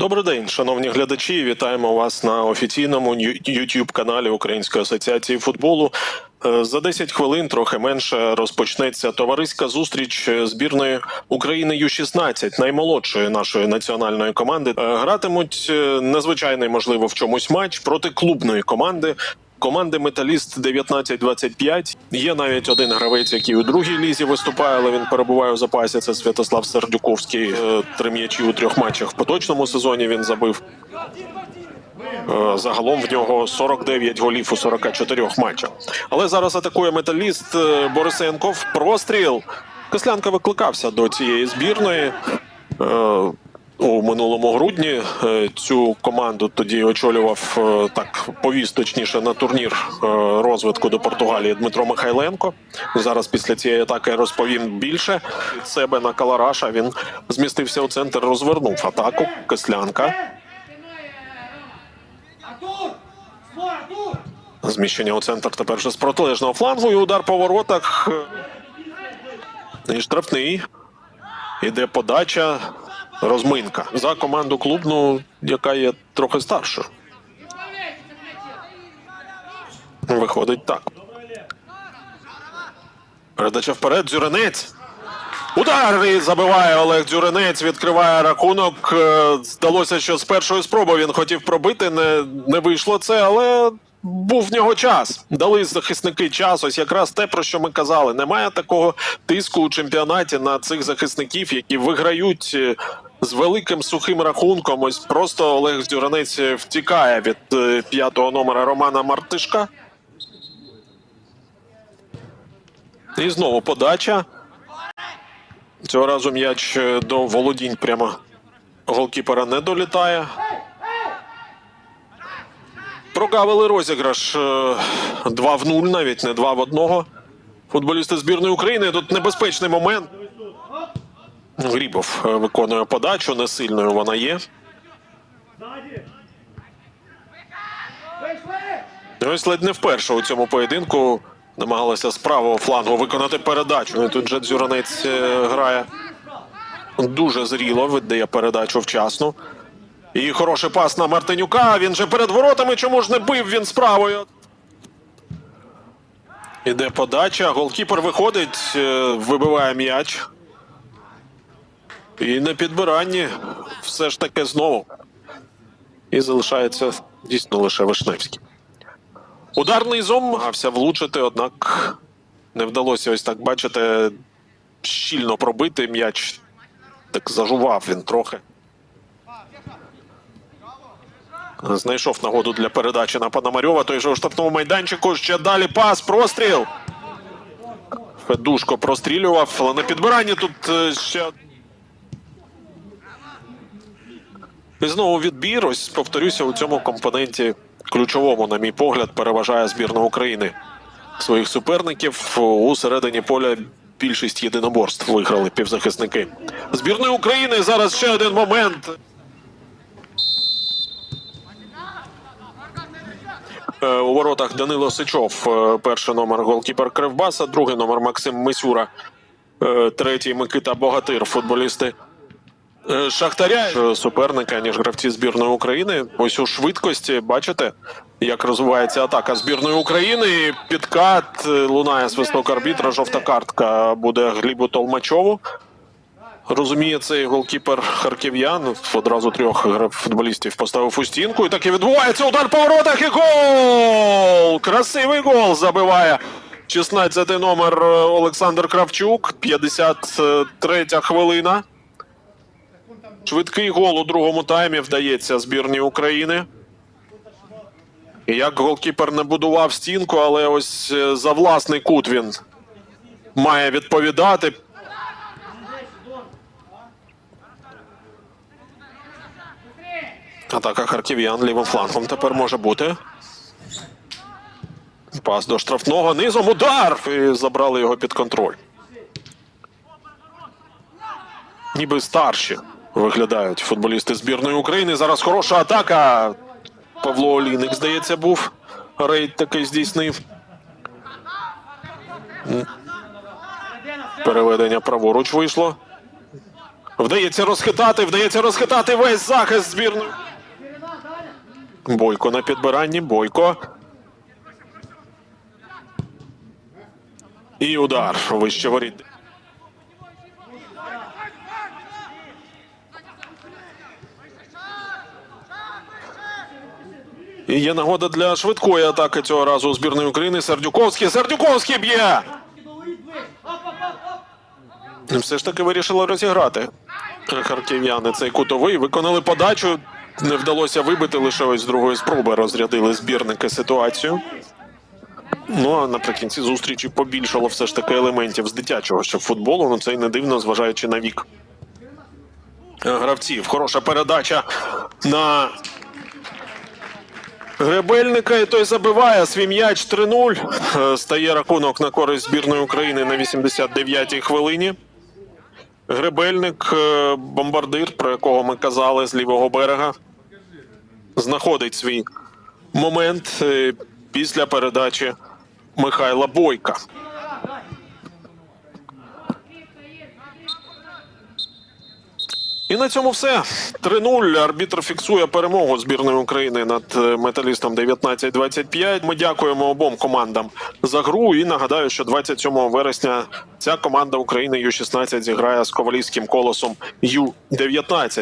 Добрий день, шановні глядачі. Вітаємо вас на офіційному youtube каналі Української асоціації футболу. Е, За 10 хвилин, трохи менше, розпочнеться товариська зустріч збірної України Ю-16, наймолодшої нашої національної команди. Е, Гратимуть е, незвичайний, можливо, в чомусь матч проти клубної команди. Команди Металіст 19-25. Є навіть один гравець, який у другій лізі виступає, але він перебуває у запасі. Це Святослав Сердюковський. Е, Три м'ячі у трьох матчах в поточному сезоні він забив. Е, Загалом в нього 49 голів у 44 матчах. Але зараз атакує металіст е, Борисенков. Простріл. Кислянка викликався до цієї збірної. Е, У минулому грудні е, цю команду тоді очолював е, так повіз точніше на турнір е, розвитку до Португалії Дмитро Михайленко. Зараз після цієї атаки розповім більше від себе на Калараша. Він змістився у центр, розвернув атаку. Кислянка. Зміщення у центр тепер вже з протилежного флангу і удар по воротах. І штрафний. Іде подача. Розминка за команду клубну, яка є трохи старшою. Виходить так. Передача вперед. Дзюринець. Удар і забиває Олег Дзюринець, відкриває рахунок. Е, Здалося, що з першої спроби він хотів пробити. Не, не вийшло це, але був в нього час. Дали захисники час. Ось якраз те, про що ми казали. Немає такого тиску у чемпіонаті на цих захисників, які виграють е, з великим сухим рахунком. Ось просто Олег Дзюринець втікає від е, п'ятого номера Романа Мартишка. І знову подача. Цього разу м'яч е, до володінь прямо голкіпера не долітає. Прогавили розіграш е, 2 в 0, навіть не 2 в 1. Футболісти збірної України. Тут небезпечний момент. Грібов е, виконує подачу, не сильною вона є. І Ось ледь не вперше у цьому поєдинку намагалися з правого флангу виконати передачу. Ну, І тут же Дзюранець е, грає дуже зріло, віддає передачу вчасно. І хороший пас на Мартинюка. Він же перед воротами. Чому ж не бив він з правою? Іде подача. Голкіпер виходить, е, вибиває м'яч. І на підбиранні все ж таки знову. І залишається дійсно лише Вишневський. Ударний зом намагався влучити, однак не вдалося ось так, бачите, щільно пробити м'яч. Так зажував він трохи. Знайшов нагоду для передачі на Пономарьова. Той же у штрафному майданчику. Ще далі пас, простріл. Федушко прострілював, але на підбиранні тут е, ще. І знову відбір. Ось повторюся, у цьому компоненті ключовому, на мій погляд, переважає збірна України своїх суперників у середині поля. Більшість єдиноборств виграли півзахисники збірної України. Зараз ще один момент. Е, У воротах Данило Сичов, е, перший номер голкіпер Кривбаса, другий номер Максим Мисюра, е, третій Микита Богатир, футболісти Шахтаря е, суперника, ніж гравці збірної України. Ось у швидкості бачите, як розвивається атака збірної України. Підкат е, лунає свисток арбітра. Жовта картка буде Глібу Толмачову. Розуміє цей голкіпер харків'ян. Одразу трьох футболістів поставив у стінку. І так і відбувається удар по воротах. І гол! Красивий гол забиває. 16-й номер е, Олександр Кравчук. 53 хвилина. Швидкий гол у другому таймі вдається збірній України. Як голкіпер не будував стінку, але ось е, за власний кут він має відповідати. Атака харків'ян лівим флангом тепер може бути. Пас до штрафного низом удар! І забрали його під контроль. Ніби старші виглядають футболісти збірної України. Зараз хороша атака. Павло Олійник, здається, був. Рейд такий здійснив. Переведення праворуч вийшло. Вдається розхитати, вдається розхитати весь захист збірної. Бойко на підбиранні. Бойко. І удар вище воріт. І є нагода для швидкої атаки цього разу у збірної України. Сердюковський. Сердюковський б'є! Все ж таки вирішили розіграти. Харків'яни цей кутовий виконали подачу. Не вдалося вибити лише ось з другої спроби. Розрядили збірники ситуацію. Ну а наприкінці зустрічі побільшало все ж таки елементів з дитячого ще футболу. Ну це й не дивно, зважаючи на вік гравців. Хороша передача на Гребельника, і той забиває свій м'яч 3-0. Е, Стає рахунок на користь збірної України на 89-й хвилині. Гребельник, е, бомбардир, про якого ми казали з лівого берега, знаходить свій момент е, після передачі Михайла Бойка. І на цьому все. 3-0. Арбітр фіксує перемогу збірної України над е, металістом 19-25. Ми дякуємо обом командам за гру. І нагадаю, що 27 вересня ця команда України Ю-16 зіграє з ковалівським колосом Ю-19.